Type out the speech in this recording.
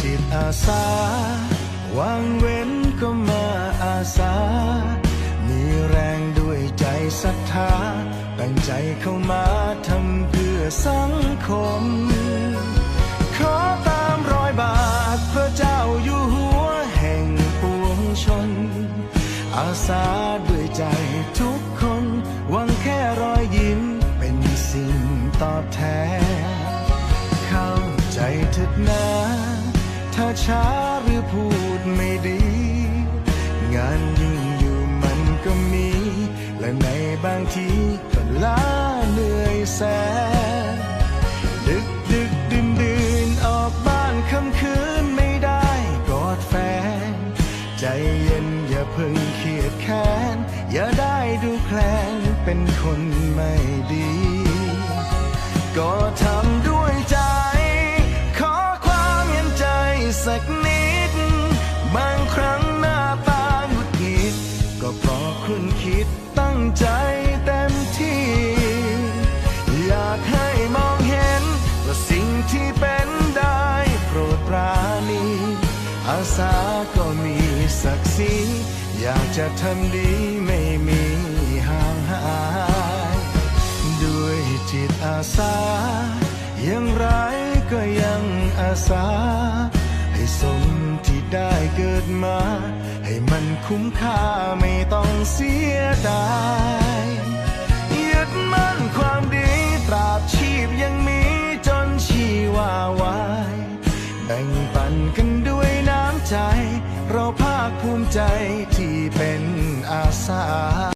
จิตอาสาวางเว้นก็มาอาสา มีแรงด้วยใจศรัทธาตั้งใจเข้ามาทำเพื่อสังคม ขอตามรอยบาทพระเจ้าอยู่หัวแห่งปวงชน อาสาด้วยใจทุกคนหวังแค่รอยยิ้มเป็นสิ่งตอบแทน ช้าหรือพูดไม่ดี งานยิ่งอยู่มันก็มี และในบางทีก็ล้าเหนื่อยแสนดึกดึกดื่นดื่นออกบ้านค่ำคืนไม่ได้กอดแฟน ใจเย็นอย่าเพิ่งเครียดแค้น อย่าได้ดูแคลนเป็นคนไม่ดี ก็ทำ สักนิด บางครั้งหน้าตาหงุดหงิดก็เพราะคุณคิดตั้งใจเต็มที่ อยากให้มองเห็นว่าสิ่งที่เป็นได้โปรดปราณีอาสาก็มีศักดิ์ศรีอยากจะทำดีไม่มีห่างหาย ด้วยจิตอาสาย่างไรก็ยังอาสา เกิดมา ให้มันคุ้มค่าไม่ต้องเสียดายยึดมั่นความดีตราบชีพยังมีจนชีวาวายแบ่งปันกันด้วยน้ำใจ เราภาคภูมิใจที่เป็นอาสา